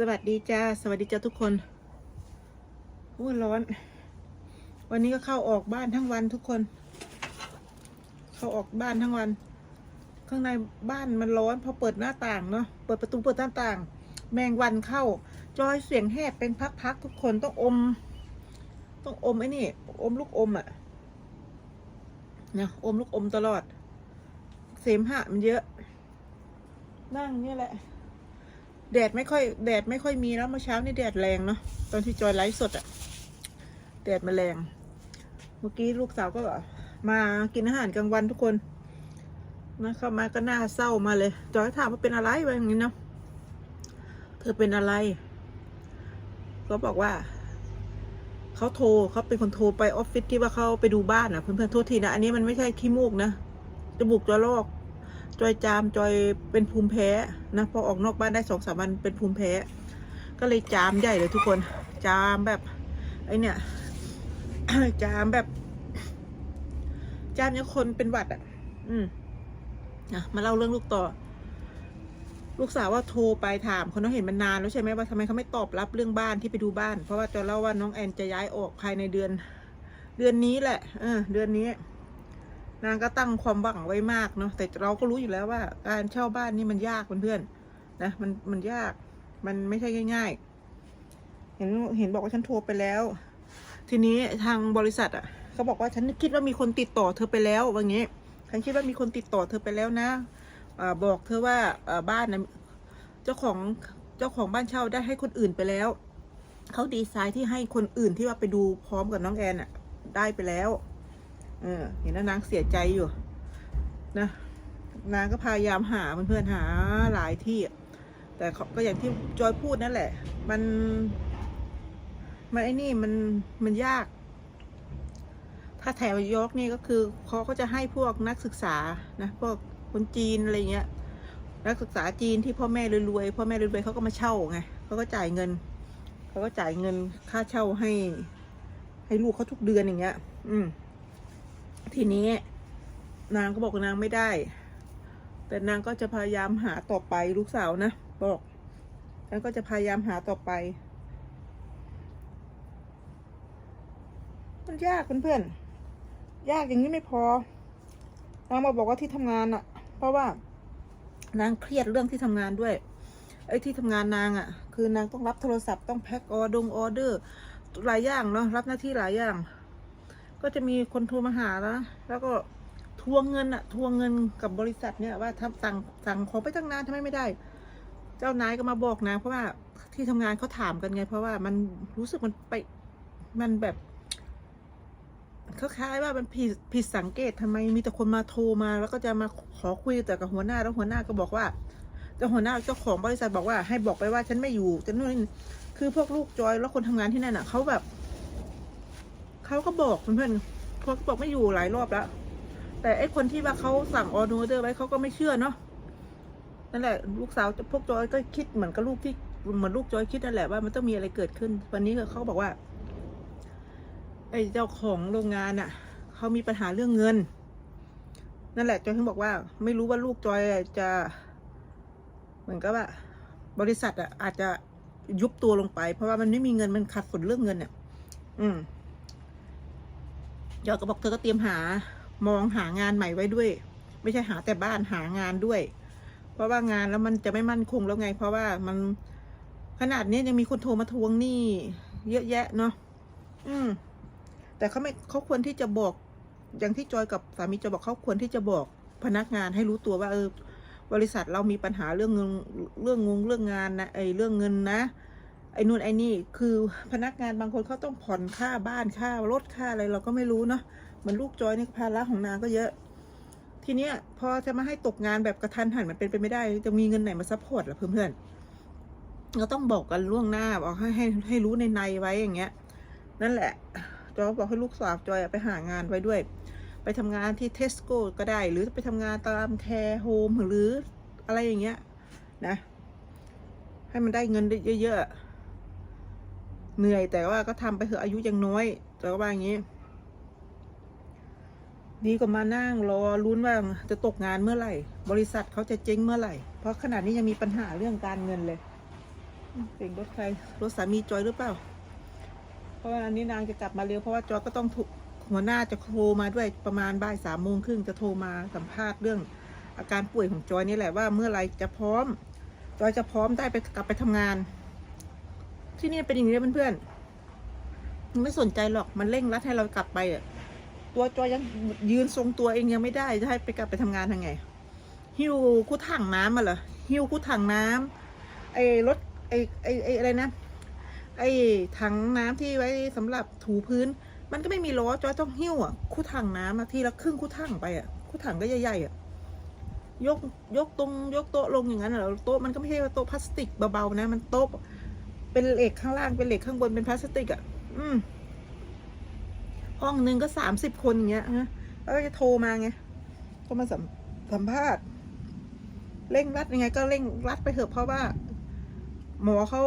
สวัสดีจ้า สวัสดีจ้าทุกคนโอ้ร้อน วันนี้ก็เข้าออกบ้านทั้งวันทุกคน เข้าออกบ้านทั้งวัน ข้างในบ้านมันร้อนพอเปิดหน้าต่างเนาะ เปิดประตูเปิดหน้าต่าง แมงวันเข้า จอยเสียงแหบเป็นพักๆทุกคนต้องอม ต้องอมไอ้นี่ อมลูกอมอะ่ะนะอมลูกอมตลอด เสมหะมันเยอะ นั่งนี่แหละ แดดไม่ค่อยแดดไม่ค่อยมีแล้วเมื่อเช้านี่แดดแรงเนาะตอนที่จอยไลฟ์สดอะแดดมาแรง เมื่อกี้ลูกสาวก็มากินอาหารกลางวันทุกคนนะเข้ามาก็หน้าเศร้ามาเลย จอยถามว่าเป็นอะไรวะอย่างนี้เนาะเธอเป็นอะไร ก็บอกว่าเขาโทรเขาเป็นคนโทรไปออฟฟิศที่ว่าเขาไปดูบ้านอะเพื่อนๆโทษทีนะอันนี้มันไม่ใช่ขี้มูกนะจมูกจอยลอก จอยจามจอยเป็นภูมิแพ้นะพอออกนอกบ้านได้สองสามวันเป็นภูมิแพ้ ก็เลยจามใหญ่เลยทุกคน จามแบบไอเนี่ยจามแบบ จามยังคนเป็นหวัดอะ อืมนะมาเล่าเรื่องลูกต่อ ลูกสาวว่าโทรไปถามเขาน้องเห็นมันนานแล้วใช่ไหมว่าทำไมเขาไม่ตอบรับเรื่องบ้านที่ไปดูบ้าน เพราะว่าจะเล่าว่าน้องแอนจะย้ายออกภายในเดือน เดือนนี้แหละเออเดือนนี้ นางก็ตั้งความหวังไว้มากเนาะแต่เราก็รู้อยู่แล้วว่า การเช่าบ้านนี่มันยากเพื่อนๆนะมันมันยากมันไม่ใช่ง่าย ๆ เห็นเห็นบอกว่าฉันโทรไปแล้ว ทีนี้ทางบริษัทอะเขาบอกว่าฉันคิดว่ามีคนติดต่อเธอไปแล้วว่างี้ฉันคิดว่ามีคนติดต่อเธอไปแล้วนะอบอกเธอว่าอ่าบ้านนะเจ้าของเจ้าของบ้านเช่าได้ให้คนอื่นไปแล้วเขาดีไซน์ที่ให้คนอื่นที่ว่าไปดูพร้อมกับน้องแอนอะ ได้ไปแล้ว เออ เห็นแล้วนางเสียใจอยู่ นะ นางก็พยายามหาเพื่อนๆหาหลายที่ แต่เขาก็อย่างที่จอยพูดนั่นแหละ มัน มันไอ้นี่มันมันยาก ถ้าแถวยอกนี่ก็คือเขาก็จะให้พวกนักศึกษานะพวกคนจีนอะไรเงี้ยนักศึกษาจีนที่พ่อแม่รวยๆพ่อแม่รวยๆเขาก็มาเช่าไงเขาก็จ่ายเงินเขาก็จ่ายเงินค่าเช่าให้ ให้ลูกเขาทุกเดือนอย่างเงี้ย อืม ทีนี้ นางก็บอกนางไม่ได้ แต่นางก็จะพยายามหาต่อไปลูกสาวนะบอกนางก็จะพยายามหาต่อไป มันยากเพื่อนๆยากอย่างนี้ไม่พอนางมาบอกว่าที่ทำงานอะเพราะว่านางเครียดเรื่องที่ทำงานด้วยไอ้ที่ทำงานนางอะคือนางต้องรับโทรศัพท์ต้องแพ็คออดงออเดอร์หลายอย่างเนาะรับหน้าที่หลายอย่าง ก็จะมีคนโทรมาหาแล้ว แล้วก็ทวงเงินอะทวงเงินกับบริษัทเนี่ยว่าทำสั่งสั่งของไปตั้งนานทำไมไม่ได้ เจ้านายก็มาบอกนะ เพราะว่าที่ทำงานเขาถามกันไง เพราะว่ามันรู้สึกมันไปมันแบบคล้ายๆว่ามันผิดผิดสังเกตทำไมมีแต่คนมาโทรมาแล้วก็จะมาขอคุยแต่กับหัวหน้าแล้วหัวหน้าก็บอกว่าเจ้าหัวหน้าเจ้าของบริษัทบอกว่าให้บอกไปว่าฉันไม่อยู่จะนู่นคือพวกลูกจอยแล้วคนทำงานที่นั่นอะเขาแบบ เขาก็บอกเพื่อนๆเขาก็บอกไม่อยู่หลายรอบแล้ว แต่ไอ้คนที่ว่าเขาสั่งออเดอร์ไว้เขาก็ไม่เชื่อเนาะนั่นแหละลูกสาวพวกจอยก็คิดเหมือนกับลูกที่เหมือนลูกจอยคิดนั่นแหละว่ามันต้องมีอะไรเกิดขึ้น วันนี้เขาบอกว่าไอ้เจ้าของโรงงานอะเขามีปัญหาเรื่องเงิน นั่นแหละจอยถึงบอกว่า ไม่รู้ว่าลูกจอยจะ เหมือนกับว่า บริษัทอะอาจจะยุบตัวลงไป เพราะว่ามันไม่มีเงินมันขัดสนเรื่องเงินเนี่ยอืม ยอดก็บอกเธอก็เตรียมหามองหางานใหม่ไว้ด้วย ไม่ใช่หาแต่บ้านหางานด้วย เพราะว่างานแล้วมันจะไม่มั่นคงแล้วไง เพราะว่ามันขนาดนี้ยังมีคนโทรมาทวงหนี้เยอะแยะเนาะอืม แต่เขาไม่เขาควรที่จะบอก อย่างที่จอยกับสามีจะบอกเขาควรที่จะบอกพนักงานให้รู้ตัวว่า เออ บริษัทเรามีปัญหาเรื่องเงินเรื่องงงเรื่องงานนะไอเรื่องเงินนะ ไอ้นู่นไอ้นี่คือพนักงานบางคนเขาต้องผ่อนค่าบ้านค่ารถค่าอะไรเราก็ไม่รู้เนาะเหมือนลูกจอยนี่ภาระของนางก็เยอะ ทีเนี้ยพอจะมาให้ตกงานแบบกระทันหันมันเป็นไปไม่ได้ จะมีเงินไหนมาซัพพอร์ตล่ะเพื่อนๆก็ต้องบอกกันล่วงหน้าบอกให้ให้ให้รู้ในในไว้อย่างเงี้ย นั่นแหละจอยบอกให้ลูกสาวจอยไปหางานไว้ด้วย ไปทำงานที่เทสโก้ก็ได้ หรือไปทำงานตามแคร์โฮมหรืออะไรอย่างเงี้ยนะ ให้มันได้เงินเยอะๆ เหนื่อยแต่ว่าก็ทำไปเถอะอายุยังน้อยแต่ก็ว่าอย่างนี้ ดีกว่ามานั่งรอลุ้นว่าจะตกงานเมื่อไหร่ บริษัทเขาจะเจ๊งเมื่อไหร่ เพราะขนาดนี้ยังมีปัญหาเรื่องการเงินเลยเสียงรถใครรถสามีจอยหรือเปล่า เพราะว่าอันนี้นางจะกลับมาเร็วเพราะว่าจอยก็ต้องถูกหัวหน้าจะโทรมาด้วยประมาณบ่ายสามโมงครึ่งจะโทรมาสัมภาษณ์เรื่อง อาการป่วยของจอยนี่แหละว่าเมื่อไหรจะพร้อม จอยจะพร้อมได้ไปกลับไปทำงาน ที่นี่เป็นอย่างนี้เพื่อนๆมันไม่สนใจหรอกมันเร่งรัดให้เรากลับไปอะตัวจอยยังยืนทรงตัวเองยังไม่ได้จะให้ไปกลับไปทำงานทางไง หิ้วคู่ถังน้ำมาเหรอหิ้วคู่ถังน้ำไอ้รถไอ้ไอ้ไอ้อะไรนะไอ้ถังน้ำที่ไว้สำหรับถูพื้น มันก็ไม่มีล้อจอยต้องหิ้วอะคู่ถังน้ำอะทีละครึ่งคู่ถังไปอะคู่ถังก็ใหญ่ๆอะยกยกตรงยกโต๊ะลงอย่างนั้นเหรอโต๊ะมันก็ไม่ใช่ว่าโต๊ะพลาสติกเบาๆนะ มันโต๊ะ เป็นเหล็กข้างล่างเป็นเหล็กข้างบนเป็นพลาสติกอะ อืม ห้องหนึ่งก็สามสิบคนอย่างเงี้ยฮะแล้วก็จะโทรมาไงก็มาสัมสัมภาษณ์เร่งรัดยังไง ก็เร่งรัดไปเถอะเพราะว่า หมอเขา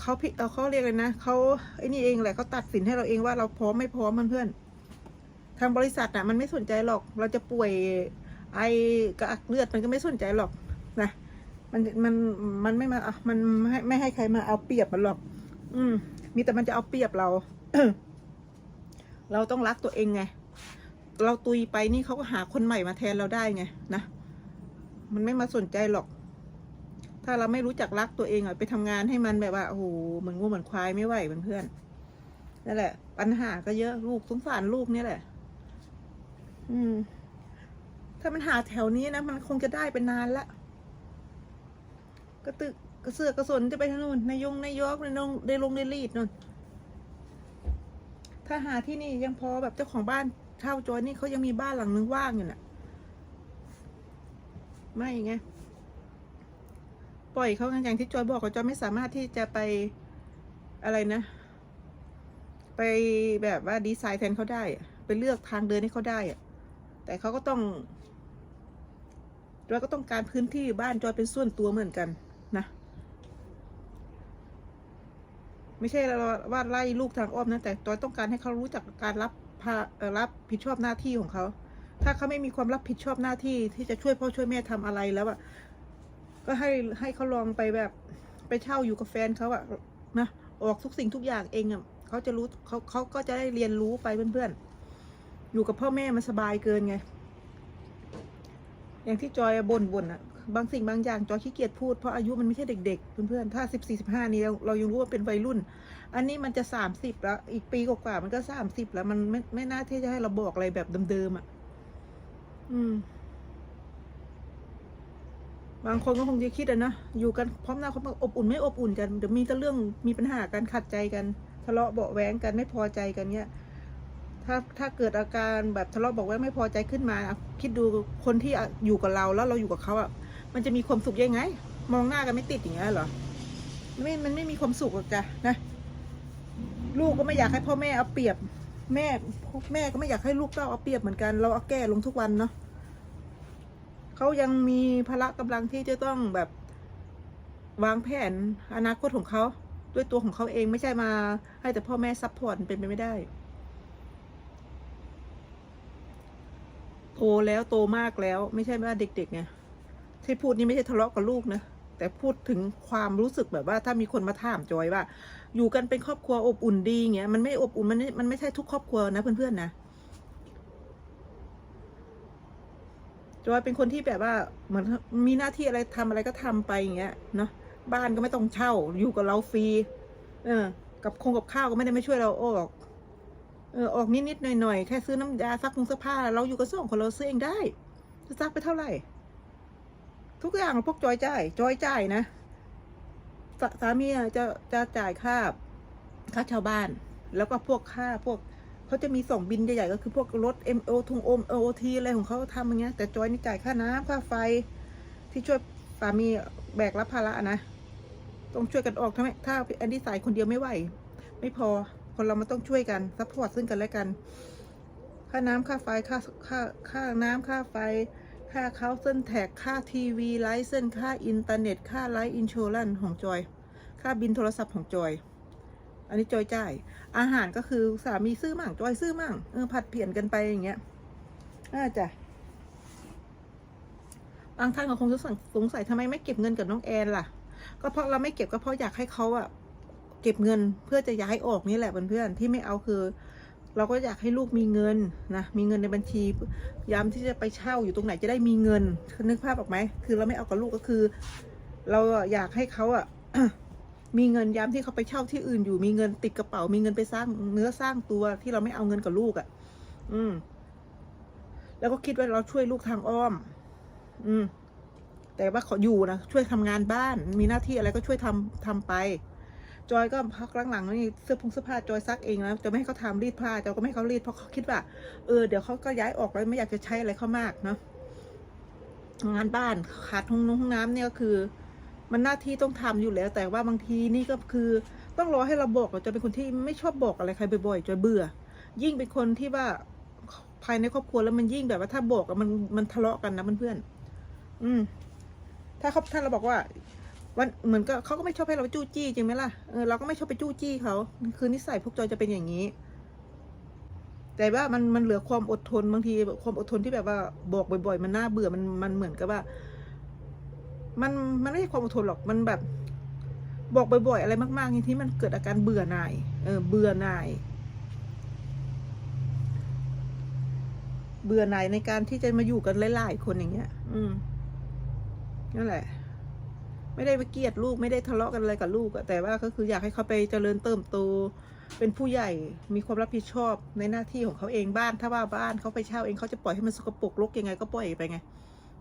เขาพิเอ่อเขาเรียกเลยนะเขาไอ้นี่เองแหละเขาตัดสินให้เราเองว่าเราพร้อมไม่พร้อมเพื่อนทางบริษัทอะ มันไม่สนใจหรอก เราจะป่วยไอกระอักเลือดมันก็ไม่สนใจหรอกนะ มันมันมันไม่มาอะมันไม่ให้ไม่ให้ใครมาเอาเปรียบมันหรอก อืม มีแต่มันจะเอาเปรียบเรา เราต้องรักตัวเองไง เราตุยไปนี่เขาก็หาคนใหม่มาแทนเราได้ไงนะมันไม่มาสนใจหรอก ถ้าเราไม่รู้จักรักตัวเองอะไปทำงานให้มันแบบว่าโอ้โหเหมือนงูเหมือนควายไม่ไหวเพื่อนนั่นแหละ ปัญหาก็เยอะลูกสงสารลูกนี่แหละ อืม ถ้ามันหาแถวนี้นะมันคงจะได้เป็นนานละ กระตึกกระเสือกกระสนจะไปทางนู้นนายงนายกนายงได้ลงได้รีดนู่นถ้าหาที่นี่ยังพอแบบเจ้าของบ้านเช่าจอยนี่เขายังมีบ้านหลังนึงว่างอยู่น่ะ ไม่ไงปล่อยเขาอย่างที่จอยบอกว่าจอยไม่สามารถที่จะไปอะไรนะ ไปแบบว่าดีไซน์แทนเขาได้ไปเลือกทางเดินให้เขาได้อะแต่เขาก็ต้องจอยก็ต้องการพื้นที่บ้านจอยเป็นส่วนตัวเหมือนกันนะ ไม่ใช่เราว่าไล่ลูกทางอ้อมนะแต่จอยต้องการให้เขารู้จักการรับภารับผิดชอบหน้าที่ของเขา ถ้าเขาไม่มีความรับผิดชอบหน้าที่ที่จะช่วยพ่อช่วยแม่ทำอะไรแล้วอะก็ให้ให้เขาลองไปแบบไปเช่าอยู่กับแฟนเขาอะนะออกทุกสิ่งทุกอย่างเองอะเขาจะรู้เขาเขาก็จะได้เรียนรู้ไปเพื่อนๆ อยู่กับพ่อแม่มันสบายเกินไง อย่างที่จอยบ่นบ่นอะ บางสิ่งบางอย่างจอยขี้เกียจพูดเพราะอายุมันไม่ใช่เด็กๆ เพื่อนๆ ถ้าสิบสี่สิบห้านี้เราเรายังรู้ว่าเป็นวัยรุ่น อันนี้มันจะสามสิบแล้ว อีกปีกว่าๆมันก็สามสิบแล้วมันไม่ไม่น่าที่จะให้เราบอกอะไรแบบเดิมๆอะ อืม บางคนก็คงจะคิดอะนะอยู่กันพร้อมหน้าพร้อมอบอุ่นไม่อบอุ่นกันเดี๋ยวมีแต่เรื่องมีปัญหากันขัดใจกัน ทะเลาะเบาะแว้งกันไม่พอใจกันเนี้ยถ้าถ้าเกิดอาการแบบทะเลาะเบอกว่าไม่พอใจขึ้นมา คิดดูคนที่อะอยู่กับเราแล้วเราอยู่กับเขาอะ มันจะมีความสุขยังไง มองหน้ากันไม่ติดอย่างเงี้ยเหรอไม่มันไม่มีความสุขหรอกจ้ะนะ ลูกก็ไม่อยากให้พ่อแม่เอาเปรียบ แม่แม่ก็ไม่อยากให้ลูกเต้าเอาเปรียบเหมือนกัน เราเอาแก้ลงทุกวันเนาะเขายังมีพละกำลังที่จะต้องแบบ วางแผนอนาคตของเขาด้วยตัวของเขาเองไม่ใช่มา ให้แต่พ่อแม่ซัพพอร์ตเป็นไปไม่ได้โตแล้วโตมากแล้ว ไม่ใช่ว่าเด็กๆไง ที่พูดนี่ไม่ใช่ทะเลาะกับลูกนะแต่พูดถึงความรู้สึกแบบว่าถ้ามีคนมาถามจอยว่า อยู่กันเป็นครอบครัวอบอุ่นดีเงี้ยมันไม่อบอุ่นมันไม่มันไม่ใช่ทุกครอบครัวนะเพื่อนๆนะจอยเป็นคนที่แบบว่าเหมือนมีหน้าที่อะไรทำอะไรก็ทำไปอย่างเงี้ยเนาะบ้านก็ไม่ต้องเช่า อยู่กับเราฟรีเออ กับคงกับข้าวก็ไม่ได้ไม่ช่วยเราออกเออออกนิดๆหน่อยๆแค่ซื้อน้ำยาซักมุงเสื้อผ้า เราอยู่กับสองคนเราซื้อเองได้จะซักไปเท่าไหร่ ทุกอย่างพวกจอยจ่ายจอยจ่ายนะสสามีจะจะจ่ายค่าค่าชาวบ้าน แล้วก็พวกค่าพวกเขาจะมีส่งบินใหญ่ๆก็คือพวกรถ MO ทุงโอม OT อะไรของเขาทำอย่างเงี้ยแต่จอยนี่จ่ายค่าน้ำค่าไฟ ที่ช่วยสามีแบกรับภาระนะต้องช่วยกันออกทำไมถ้าแอนดี้สายคนเดียวไม่ไหว ไม่พอคนเรามันต้องช่วยกันซัพพอร์ตซึ่งกันและกัน ค่าน้ำค่าไฟค่าค่าค่าน้ำค่าไฟ ค่าเคาเส้นแท็กค่าทีวีไลฟ์เส้นค่าอินเทอร์เน็ต ค่าไลฟ์อินช r รันของจอย ค่าบินโทรศัพท์ของจอย อันนี้จอยจ่าย อาหารก็คือสามีซื้อมั่งจอยซื้อมั่งเออผัดเปลี่ยนกันไปอย่างเงี้ยน่าจะบางท่านก็คงจะสงสัยทำไมไม่เก็บเงินกับน้องแอนล่ะ ก็เพราะเราไม่เก็บก็เพราะอยากให้เขาอะเก็บเงินเพื่อจะย้ายออกนี่แหละเพื่อนๆที่ไม่เอาคือ เราก็อยากให้ลูกมีเงินนะมีเงินในบัญชียามที่จะไปเช่าอยู่ตรงไหนจะได้มีเงินนึกภาพออกไหมคือเราไม่เอากับลูกก็คือ เราอยากให้เขาอะมีเงินยามที่เขาไปเช่าที่อื่นอยู่มีเงินติดกระเป๋า มีเงินไปสร้างเนื้อสร้างตัวที่เราไม่เอาเงินกับลูกอะ่ะ อืม แล้วก็คิดว่าเราช่วยลูกทางอ้อม อืม แต่ว่าเขาอยู่นะช่วยทำงานบ้าน มีหน้าที่อะไรก็ช่วยทำทำไป จอยก็พักหลังๆนี่เสื้อผงเสื้อผ้าจอยซักเองนะจะไม่ให้เขาทำรีดผ้าจอยก็ไม่ให้เขารีดเพราะเขาคิดว่าเออเดี๋ยวเขาก็ย้ายออกแล้วไม่อยากจะใช้อะไรเขามากเนาะงานบ้านขาดห้องน้ำห้องน้ำเนี่ยก็คือ มันหน้าที่ต้องทำอยู่แล้ว แต่ว่าบางทีนี่ก็คือ ต้องรอให้เราบอกเราจะเป็นคนที่ไม่ชอบบอกอะไรใครบ่อยๆจอยเบื่อ ยิ่งเป็นคนที่ว่าภายในครอบครัวแล้วมันยิ่งแบบว่าถ้าบอกมันมันทะเลาะกันนะเพื่อนๆอืม ถ้าเขาถ้าเราบอกว่า วันเหมือนก็เขาก็ไม่ชอบให้เราจู้จี้จริงไหมล่ะเออเราก็ไม่ชอบไปจู้จี้เขาคือนิสัยพวกจอยจะเป็นอย่างนี้ แต่ว่ามันมันเหลือความอดทนบางทีความอดทนที่แบบว่าบอกบ่อย ๆ มันน่าเบื่อมันมันเหมือนกับว่า มันมันไม่ใช่ความอดทนหรอกมันแบบ บอกบ่อยๆอะไรมากๆอย่างที่มันเกิดอาการเบื่อหน่าย เออ เบื่อหน่าย เบื่อหน่ายในการที่จะมาอยู่กันหลายๆคนอย่างเงี้ย อืมนั่นแหละ ไม่ได้ไปเกลียดลูกไม่ได้ทะเลาะกันอะไรกับลูกอะแต่ว่าก็คืออยากให้เขาไปเจริญเติมโตเป็นผู้ใหญ่มีความรับผิดชอบในหน้าที่ของเขาเองบ้านถ้าว่าบ้านเขาไปเช่าเองเขาจะปล่อยให้มันสกปรกรกยังไง ก็ปล่อยไปไง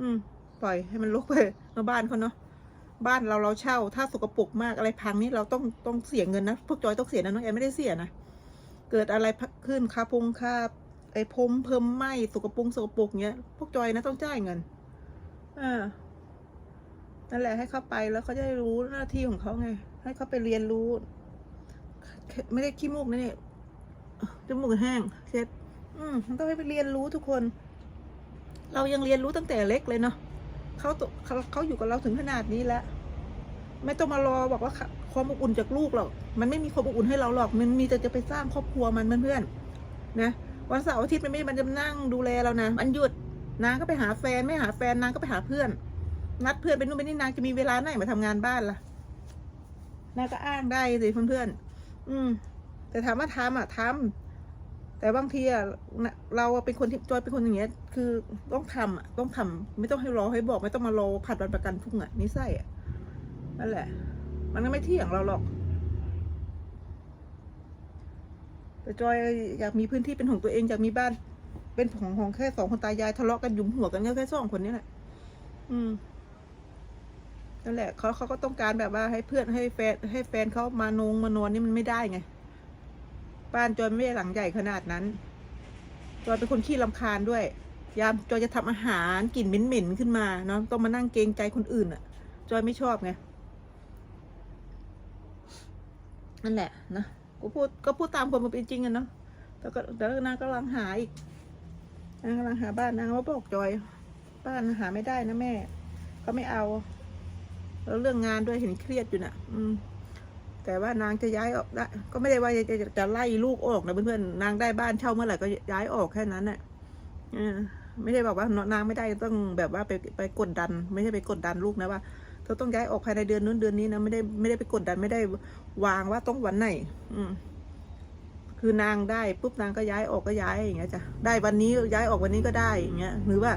อืม ปล่อยให้มันรกไปเนาะบ้านเขาเนาะบ้านเราเราเช่า ถ้าสกปรกมากอะไรพังนี่เราต้องต้องเสียเงินนะพวกจอยต้องเสียนะน้องแอนไม่ได้เสียนะเกิดอะไรขึ้นคาพงคาไอ้พรมเพิ่มไหมสกปรกสกปรกเงี้ยพวกจอยนะต้องจ่ายเงินอ่า นั่นแหละให้เขาไปแล้วเขาจะได้รู้หน้าที่ของเขาไง ให้เขาไปเรียนรู้ ไม่ได้ขี้มูกนะเนี่ยจมูกแห้งเช็ด อืมต้องให้ไปเรียนรู้ทุกคน เรายังเรียนรู้ตั้งแต่เล็กเลยเนาะเขาตเขาเขาอยู่กับเราถึงขนาดนี้แล้วไม่ต้องมารอบอกว่าความอบอุ่นจากลูกหรอก มันไม่มีความอบอุ่นให้เราหรอก มันมีแต่จะไปสร้างครอบครัวมันเพื่อนๆนะ วันเสาร์อาทิตย์มันไม่ มันจะนั่งดูแลเรานะ มันหยุดนางก็ไปหาแฟน ไม่หาแฟนนางก็ไปหาเพื่อน นัดเพื่อนไปนู่นไปนี่นางจะมีเวลาไหนมาทำงานบ้านล่ะนางก็อ้างได้สิเพื่อนๆอืม แต่ถามว่าทำอะทำแต่บางทีอะเราเป็นคนที่จอยเป็นคนอย่างเงี้ย คือต้องทำอะต้องทำไม่ต้องให้รอให้บอก ไม่ต้องมารอผัดวันประกันพรุ่งอะนิสัยอะนั่นแหละ มันก็ไม่เที่ยงเราหรอก แต่จอยอยากมีพื้นที่เป็นของตัวเองอยากมีบ้านเป็นของของแค่สองคนตายายทะเลาะกันหยุมหัวกันแค่สองคนนี้แหละ อืม นั่นแหละเขาเขาก็ต้องการแบบว่าให้เพื่อนให้แฟนให้แฟนเขามานงมานอนนี่มันไม่ได้ไง บ้านจอยไม่ได้หลังใหญ่ขนาดนั้น จอยเป็นคนขี้ลำคาญด้วย ยามจอยจะทำอาหารกลิ่นเหม็นๆขึ้นมาเนาะต้องมานั่งเกรงใจคนอื่นอะ่ะ จอยไม่ชอบไง นั่นแหละนะก็พูดก็พูดตามความเป็นจริงอะเนาะแต่ก็เดี๋ยวนางกำลังหาอีกนางกำลังหาบ้านนางว่าบอกจอย บ้านหาไม่ได้นะแม่เขาไม่เอา แล้วเรื่องงานด้วยเห็นเครียดอยู่น่ะ อืม แต่ว่านางจะย้ายออกได้ก็ไม่ได้ว่าจะจะจะไล่ลูกออกนะเพื่อนๆนางได้บ้านเช่าเมื่อไหร่ก็ย้ายออกแค่นั้นน่ะอไม่ได้บอกว่านางไม่ได้ต้องแบบว่าไปไปกดดัน ไม่ใช่ไปกดดันลูกนะว่าเธอต้องย้ายออกภายในเดือนนู้นเดือนนี้นะไม่ได้ไม่ได้ไปกดดันไม่ได้วางว่าต้องวันไหน อืมคือนางได้ปุ๊บนางก็ย้ายออกก็ย้ายอย่างเงี้ยจ้ะได้วันนี้ย้ายออกวันนี้ก็ได้อย่างเงี้ยหรือว่า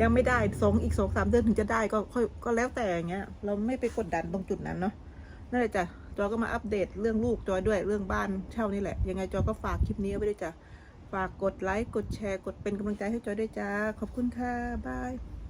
ยังไม่ได้สองอีกสองสามเดือนถึงจะได้ก็ค่อยก็แล้วแต่อย่างเงี้ย เราไม่ไปกดดันตรงจุดนั้นเนาะนั่นแหละจ้ะจอยก็มาอัปเดตเรื่องลูกจอยด้วยเรื่องบ้านเช่านี่แหละ ยังไงจอยก็ฝากคลิปนี้ไว้ด้วยจ้ะฝากกดไลค์กดแชร์กดเป็นกำลังใจให้จอยด้วยจ้าขอบคุณค่ะบาย